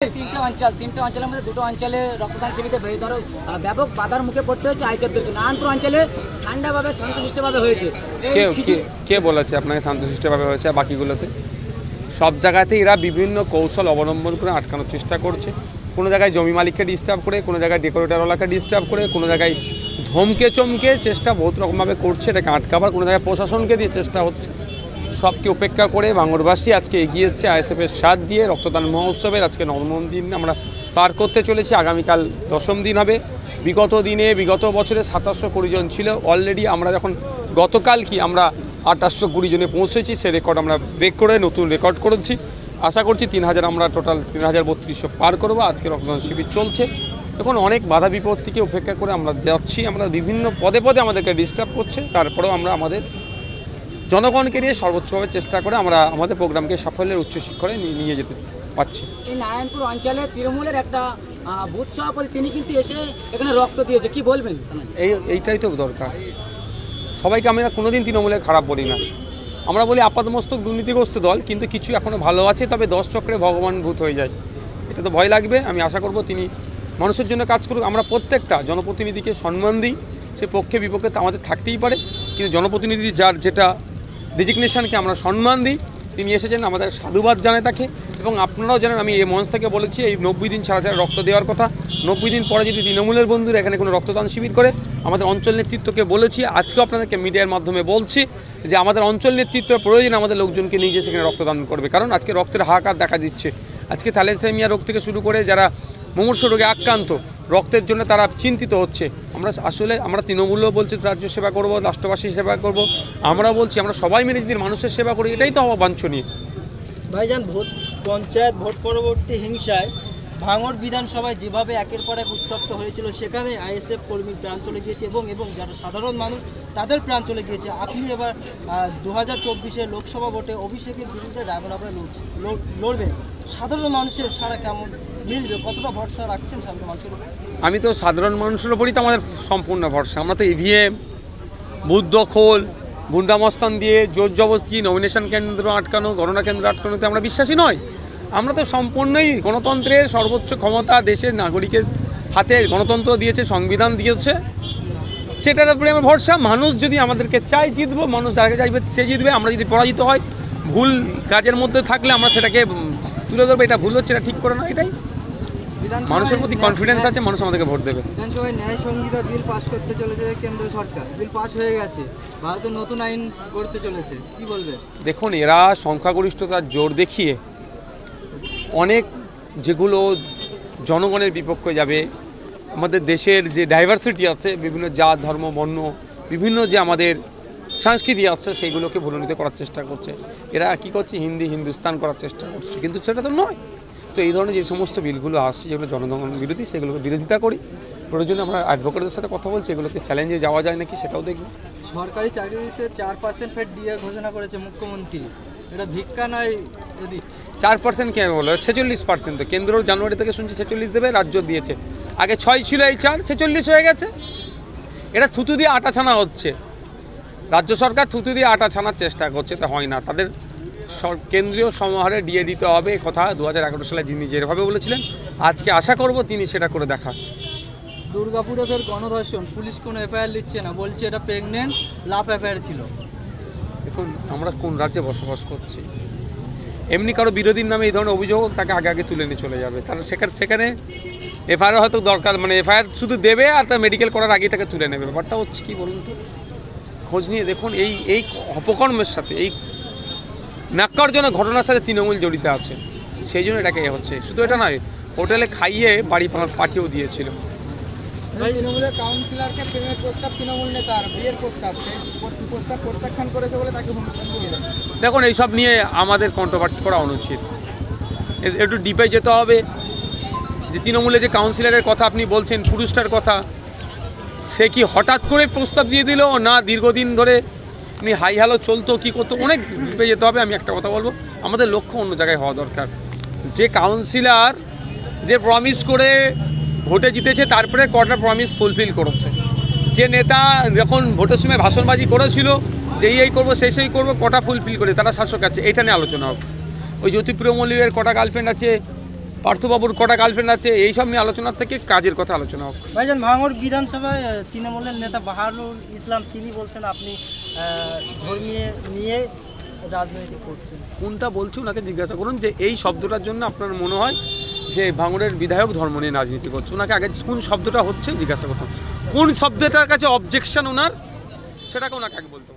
তিনটে অঞ্চল তিনটে অঞ্চলের মধ্যে দুটো অঞ্চলে রক্তদান শিবিরে বেড়ে ধরো। ব্যাপক বাধার মুখে পড়তে হয়েছে আইসেফদেরকে নারায়ণপুর অঞ্চলে ঠান্ডাভাবে শান্তশিষ্টভাবে হয়েছে। কে কে কে বলেছে আপনাকে শান্তশিষ্টভাবে হয়েছে বাকিগুলোতে? সব জায়গাতে এরা বিভিন্ন কৌশল অবলম্বন করে আটকানোর চেষ্টা করছে। কোনো জায়গায় জমি মালিককে ডিস্টার্ব করে কোনো জায়গায় ডেকোরেটারওয়ালাকে ডিস্টার্ব করে কোনো জায়গায় ধমকে চমকে চেষ্টা বহুত রকমভাবে করছে। এটাকে আটকাবার কোনো জায়গায় প্রশাসনকে দিয়ে চেষ্টা হচ্ছে। সবকে উপেক্ষা করে বাঙরবাসী আজকে এগিয়ে এসছে আইএসএফের সাথ দিয়ে রক্তদান মহোৎসবের। আজকে নবম দিন আমরা পার করতে চলেছি। আগামীকাল দশম দিন হবে। বিগত দিনে, বিগত বছরে সাতাশশো কুড়ি জন ছিল। অলরেডি আমরা যখন গতকাল কি আমরা আঠাশশো কুড়ি জনে পৌঁছেছি, সে রেকর্ড আমরা ব্রেক করে, নতুন রেকর্ড করেছি। আশা করছি তিন হাজার আমরা টোটাল তিন হাজার বত্রিশশো পার করব। আজকে রক্তদান শিবির চলছে। এখন অনেক বাধা বিপত্তিকে উপেক্ষা করে আমরা যাচ্ছি। আমরা বিভিন্ন পদে পদে আমাদেরকে ডিস্টার্ব করছে। তারপরেও আমরা আমাদের জনগণকে নিয়ে সর্বোচ্চভাবে চেষ্টা করে আমরা আমাদের প্রোগ্রামকে সাফল্যের উচ্চ শিক্ষরে নিয়ে যেতে পারছি। এই নারায়ণপুর অঞ্চলে তৃণমূলের একটা বুথ সভাপতি তিনি কিন্তু এসে এখানে রক্ত দিয়েছে। কি বলবেন? এই এইটাই তো দরকার। সবাইকে আমরা কোনোদিন তৃণমূলের খারাপ বলি না। আমরা বলি আপাতমস্তক দুর্নীতিগ্রস্ত দল কিন্তু কিছু এখনও ভালো আছে তবে দশ চক্রে ভগবান ভূত হয়ে যায়। এটা তো ভয় লাগবে আমি আশা করব তিনি মানুষের জন্য কাজ করুক। আমরা প্রত্যেকটা জনপ্রতিনিধিকে সম্মান দিই সে পক্ষে বিপক্ষে তা আমাদের থাকতেই পারে কিন্তু জনপ্রতিনিধি যার যেটা ডেজিগনেশনকে আমরা সম্মান দিই। তিনি এসেছেন আমাদের সাধুবাদ জানায় তাকে এবং আপনারাও জানেন আমি এই মঞ্চ থেকে বলেছি, এই নব্বই দিন ছাড়া ছাড়া রক্ত দেওয়ার কথা। নব্বই দিন পরে যদি তৃণমূলের বন্ধুরা এখানে কোনো রক্তদান শিবির করে, আমাদের অঞ্চল নেতৃত্বকে বলেছি, আজকেও আপনাদেরকে মিডিয়ার মাধ্যমে বলছি যে আমাদের অঞ্চল নেতৃত্ব প্রয়োজন আমাদের লোকজনকে নিয়ে সেখানে রক্তদান করবে। কারণ আজকে রক্তের হাহাকার দেখা দিচ্ছে। আজকে থ্যালেসেমিয়া রোগ থেকে শুরু করে যারা মুমূর্ষ রোগে আক্রান্ত। রক্তের জন্য তারা চিন্তিত হচ্ছে। আমরা আসলে, আমরা তৃণমূলও বলছি, রাজ্য সেবা করব, রাষ্ট্রবাসী সেবা করব। আমরা বলছি, আমরা সবাই মিলে যদি মানুষের সেবা করি, এটাই তো হওয়া বাঞ্ছনীয় ভাইজান, ভোট পঞ্চায়েত, ভোট পরবর্তী হিংসায় ভাঙড় বিধানসভায় যেভাবে একের পর এক উত্তপ্ত হয়েছিল, সেখানে আইএসএফ কর্মীর প্রাণ চলে গিয়েছে এবং এবং যারা সাধারণ মানুষ, তাদের প্রাণ চলে গিয়েছে। আপনি এবার দু হাজার চব্বিশে লোকসভা ভোটে অভিষেকের বিরুদ্ধে ড্রাগন আপনার লড়বেন। সাধারণ মানুষের সারা কেমন মিলবে? কতটা ভরসা রাখছেন সাধারণ মানুষের? আমি তো সাধারণ মানুষের ওপরই তো আমাদের সম্পূর্ণ ভরসা। আমরা তো ইভিএম বুথ দখল গুন্ডামস্তান দিয়ে জোর জবস্তি নমিনেশন কেন্দ্র আটকানো, গণনা কেন্দ্র আটকানোতে আমরা বিশ্বাসী নয়। আমরা তো সম্পূর্ণই গণতন্ত্রের সর্বোচ্চ ক্ষমতা দেশের নাগরিকের হাতে গণতন্ত্র দিয়েছে সংবিধান দিয়েছে। সেটার উপরে আমার ভরসা। মানুষ যদি আমাদেরকে চাই জিতবো মানুষ যাকে চাইবে সে জিতবে। আমরা যদি পরাজিত হয় ভুল কাজের মধ্যে থাকলে আমরা সেটাকে তুলে ধরবো। এটা ভুল হচ্ছে এটা ঠিক করে না এটাই। মানুষের প্রতি কনফিডেন্স আছে মানুষ আমাদেরকে ভোট দেবে। বিধানসভায় ন্যায় সংহিতা বিল পাস করতে চলেছে কেন্দ্র সরকার। বিল পাস হয়ে গেছে। ভারতের নতুন আইন করতে চলেছে। কি বলবে? দেখুন এরা সংখ্যাগরিষ্ঠতার জোর দেখিয়ে অনেক যেগুলো জনগণের বিপক্ষে যাবে, আমাদের দেশের যে ডাইভার্সিটি আছে, বিভিন্ন জাত, ধর্ম, বর্ণ, বিভিন্ন যে আমাদের সংস্কৃতি আছে সেইগুলোকে ভুলনিত করার চেষ্টা করছে। এরা কি করছে? হিন্দি, হিন্দুস্তান করার চেষ্টা করছে। কিন্তু সেটা তো নয়। তো এই ধরনের যে সমস্ত বিলগুলো আসছে, যেগুলো জনগণ বিরোধী, সেগুলোকে বিরোধিতা করি। প্রয়োজনে আমরা অ্যাডভোকেটের সাথে কথা বলছি, এগুলোকে চ্যালেঞ্জে যাওয়া যায় নাকি সেটাও দেখব। সরকারি চাকরিতে চার পার্সেন্ট ফের ডিএ ঘোষণা করেছে মুখ্যমন্ত্রী। এটা ভিক্ষা নয়, যদি চার পার্সেন্ট কে বলো ছেচল্লিশ পার্সেন্ট তো কেন্দ্র জানুয়ারি থেকে শুনছি ছেচল্লিশ দেবে রাজ্য দিয়েছে। আগে ছয় ছিল এই চার ছেচল্লিশ হয়ে গেছে। এটা থুতু দিয়ে আটা ছানা হচ্ছে। রাজ্য সরকার থুতু দিয়ে আটা ছানার চেষ্টা করছে তা হয় না। তাদের কেন্দ্রীয় সমাহারে দিয়ে দিতে হবে এ কথা দু হাজার এগারো সালে যিনি যেভাবে বলেছিলেন। আজকে আশা করব তিনি সেটা করে দেখা। দুর্গাপুরে ফের গণধর্ষণ। পুলিশ কোনো এফআইআর নিচ্ছে না। বলছে এটা প্রেগনেন্ট লাভ এফআইআর ছিল। দেখুন আমরা কোন রাজ্যে বসবাস করছি? এমনি কারও বিরোধীর নামে এই ধরনের অভিযোগ তাকে আগে আগে তুলে নিয়ে চলে যাবে। তাহলে সেখানে সেখানে এফআইআর হয়তো দরকার মানে এফআইআর শুধু দেবে আর তার মেডিকেল করার আগেই তাকে তুলে নেবে। ব্যাপারটা হচ্ছে কী বলুন তো? খোঁজ নিয়ে দেখুন, এই এই অপকর্মের সাথে, এই ন্যাক্কারজনক ঘটনার সাথে তৃণমূল জড়িত আছে। সেই জন্য এটাকে হচ্ছে। শুধু এটা নয়, হোটেলে খাইয়ে বাড়ি পাঠিয়েও দিয়েছিল। তৃণমূলের কাউন্সিলরকে প্রেমের প্রস্তাব, তৃণমূল নেতার বিয়ের প্রস্তাব প্রস্তাব প্রত্যাখ্যান করেছে বলে তাকে দেখুন, এইসব নিয়ে আমাদের কন্ট্রোভার্সি করা অনুচিত। একটু ডিপে যেতে হবে। যে তৃণমূলে যে কাউন্সিলরের কথা আপনি বলছেন, পুরুষটার কথা, সে কি হঠাৎ করে প্রস্তাব দিয়ে দিল? না, দীর্ঘদিন ধরে এমনি হাই হ্যালো চলতো, কী করতো, অনেক ডিপে যেতে হবে। আমি একটা কথা বলব, আমাদের লক্ষ্য অন্য জায়গায় হওয়া দরকার। যে কাউন্সিলর যে প্রমিস করে ভোটে জিতেছে তারপরে কটা প্রমিস ফুলফিল করেছে। যে নেতা যখন ভোটের সময় ভাষণবাজি করেছিল যে এই এই করব সেই সেই করব কটা ফুলফিল করে তারা শাসক আছে এটা নিয়ে আলোচনা হোক ওই জ্যোতিপ্রিয় মল্লিকের কটা গার্লফ্রেন্ড আছে পার্থবাবুর কটা গার্লফ্রেন্ড আছে এই সব নিয়ে আলোচনার থেকে কাজের কথা আলোচনা হোক ভাইজান ভাঙড় বিধানসভায় তৃণমূলের নেতা বাহারুল ইসলাম তিনি বলছেন আপনি ধর্মীয় নিয়ে রাজনৈতিক করছেন। কোনটা বলছি ওনাকে জিজ্ঞাসা করুন যে এই শব্দটার জন্য আপনার মনে হয় যে ভাঙড়ের বিধায়ক ধর্ম নিয়ে রাজনীতি করছে, ওনাকে আগে কোন শব্দটা হচ্ছে জিজ্ঞাসা করতাম কোন শব্দটার কাছে অবজেকশন ওনার, সেটাকে ওনাকে আগে বলতে।